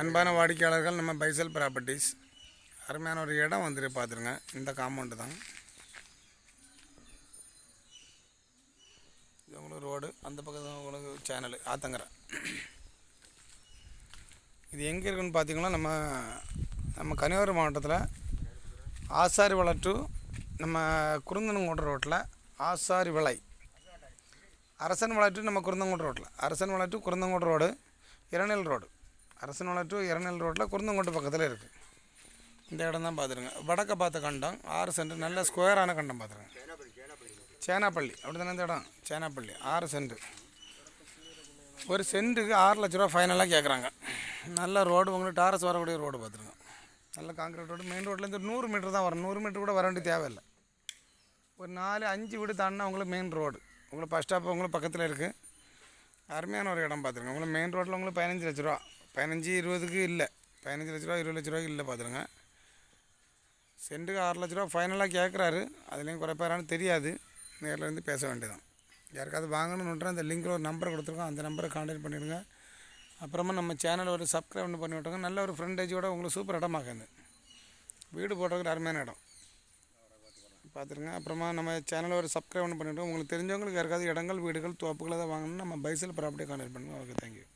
அன்பான வாடிக்கையாளர்கள் நம்ம பைசல் ப்ராப்பர்ட்டிஸ். அருமையான ஒரு இடம் வந்துட்டு பார்த்துருங்க. இந்த காம்பவுண்டு தான். இது உங்களுக்கு ரோடு அந்த பக்கம் உங்களுக்கு சேனலு ஆத்தங்கரை. இது எங்கே இருக்குன்னு பார்த்தீங்கன்னா நம்ம நம்ம கன்னியாகுமரி மாவட்டத்தில் ஆசாரி வளை டு நம்ம குருந்தனங்கோட்டை ரோட்டில் ஆசாரி விளை அரசன் வளை டு நம்ம குருந்தங்கோட்டை ரோட்டில் அரசன் வளை டு குருந்தங்கோட்டை ரோடு. இரநெல் ரோடு. அரசு வளை டு இரநெல் ரோட்டில் குருந்தங்கோட்டை பக்கத்தில் இருக்குது இந்த இடம் தான் பார்த்துருங்க. வடக்க பார்த்த கண்டம் ஆறு சென்ட் நல்ல ஸ்கொயரான கண்டம் பார்த்துருங்க. சேனாப்பள்ளி. சேனாப்பள்ளி அப்படி தானே இந்த இடம்? சேனாப்பள்ளி. ஆறு சென்ட். ஒரு சென்ட்டுக்கு ஆறு லட்ச ரூபா ஃபைனலாக கேட்குறாங்க நல்ல ரோடு உங்களுக்கு டாரஸ் வரக்கூடிய ரோடு பார்த்துருங்க. நல்ல காங்கிரீட் ரோடு. மெயின் ரோட்லேருந்து நூறு மீட்டர் தான் வரும் நூறு மீட்டர் கூட வர வேண்டிய தேவையில்லை. ஒரு நாலு அஞ்சு வீடு தாண்டினா உங்களுக்கு மெயின் ரோடு உங்களுக்கு பஸ் ஸ்டாப் உங்களுக்கு பக்கத்தில் இருக்குது அருமையான ஒரு இடம் பார்த்துருங்க. உங்களுக்கு மெயின் ரோட்டில் உங்களுக்கு பதினஞ்சு லட்ச ரூபா. பதினஞ்சு இருபதுக்கு இல்லை. பதினஞ்சு லட்ச ரூபா இருபது லட்ச ரூபாய்க்கு இல்லை பார்த்துருங்க. சென்ட்டுக்கு ஆறு லட்ச ரூபா ஃபைனலாக கேட்குறாரு அதுலேயும் குறைப்பாரான்னு தெரியாது. நேரில் இருந்து பேச வேண்டியதான் யாருக்காவது வாங்கணுன்ற அந்த லிங்கில் ஒரு நம்பர் கொடுத்துருக்கோம். அந்த நம்பரை கான்டாக்ட் பண்ணிடுங்க. அப்புறமா நம்ம சேனல் ஒரு சப்ஸ்கிரைப் ஒன்று பண்ணி விட்டுருங்க நல்ல ஒரு ஃப்ரெண்டேஜோட உங்களுக்கு சூப்பர் இடமாக்குது. வீடு போடுறதுக்கு அருமையான இடம். பார்த்துருங்க. அப்புறமா நம்ம சேனலை ஒரு சப்ஸ்கிரைப் ஒன்று பண்ணிவிட்டோம் உங்களுக்கு தெரிஞ்சவங்களுக்கு யாருக்காவது இடங்கள் வீடுகள் தோப்புகளை தான் வாங்கணும்னு நம்ம பைசல் ப்ராப்பர்ட்டியை கான்டாக்ட் பண்ணுங்க. Okay thank you